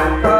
Bye.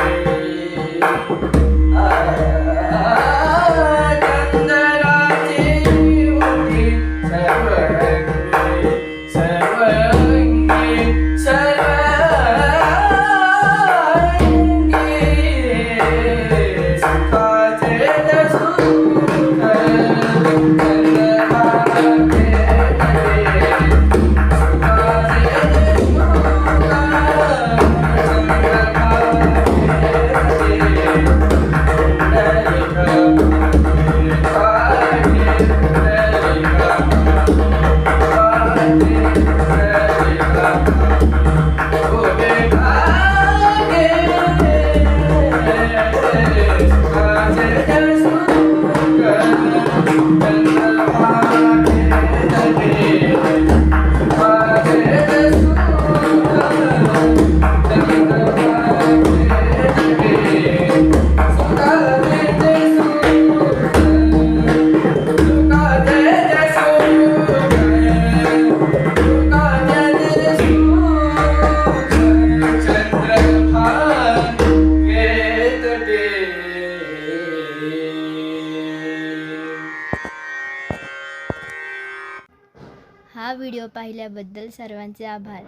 पाहिल्याबद्दल सर्वांचे आभार.